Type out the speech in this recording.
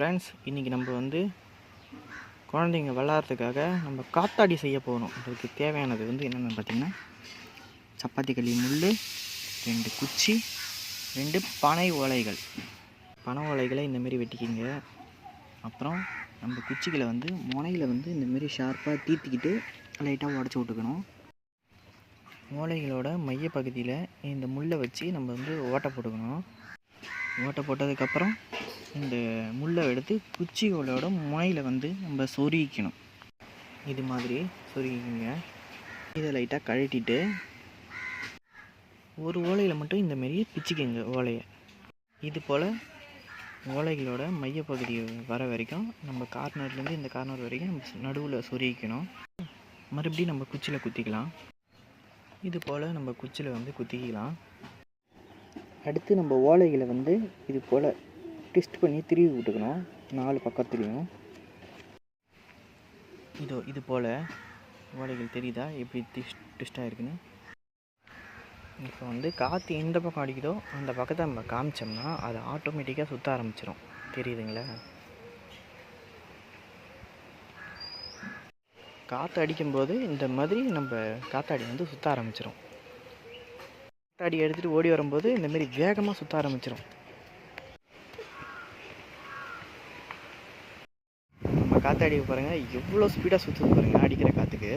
Friends இன்றைக்கி நம்ம வந்து குழந்தைங்க விளாட்றதுக்காக நம்ம காத்தாடி செய்ய போகிறோம் அதுக்கு தேவையானது வந்து என்னென்னு பார்த்திங்கன்னா சப்பாத்தி களி முள் ரெண்டு குச்சி ரெண்டு பனை ஓலைகள். பனை ஓலைகளை இந்தமாரி வெட்டிக்கிங்க. அப்புறம் நம்ம குச்சிகளை வந்து முனையில் வந்து இந்தமாரி ஷார்ப்பாக தீர்த்திக்கிட்டு லைட்டாக உடச்சி விட்டுக்கணும். ஓலைகளோட மையப்பகுதியில் இந்த முள்ளை வச்சு நம்ம வந்து ஓட்டை போட்டுக்கணும். ஓட்டை போட்டதுக்கப்புறம் இந்த முள்ளை எடுத்து குச்சிகளோட முனையில் வந்து நம்ம சொருகிக்கணும். இது மாதிரி சொருகிக்கோங்க. இதை லைட்டாக கழட்டிட்டு ஒரு ஓலையில் மட்டும் இந்த மாரி பிச்சுக்கோங்க ஓலையை. இது போல் ஓலைகளோட மையப்பகுதி வர வரைக்கும் நம்ம கார்னர்லேருந்து இந்த கார்னர் வரைக்கும் நம்ம நடுவில் சொருகிக்கணும். மறுபடியும் நம்ம குச்சியில் குத்திக்கலாம். இது போல் நம்ம குச்சியில் வந்து குத்திக்கலாம். அடுத்து நம்ம ஓலைகளை வந்து இது போல் ட்விஸ்ட் பண்ணி திருவி விட்டுக்கணும். நாலு பக்கத்துலேயும். இதோ இது போல் ஓலைகள் தெரியுதா? எப்படி ட்விஸ்ட் ட்விஸ்டாக இருக்குன்னு இப்போ வந்து காற்று எந்த பக்கம் அடிக்குதோ அந்த பக்கத்தை நம்ம காமிச்சோம்னா அது ஆட்டோமேட்டிக்காக சுற்ற ஆரம்பிச்சிடும் தெரியுதுங்களா? காற்று அடிக்கும்போது இந்த மாதிரி நம்ம காத்தாடி வந்து சுற்ற ஆரம்பிச்சிடும் காத்தாடி எடுத்துகிட்டு ஓடி வரும்போது இந்தமாரி வேகமாக சுற்ற ஆரம்பிச்சிடும் காற்று அடிக்க பாருங்கள் எவ்வளோ ஸ்பீடாக சுற்றுது பாருங்கள் அடிக்கிற காற்றுக்கு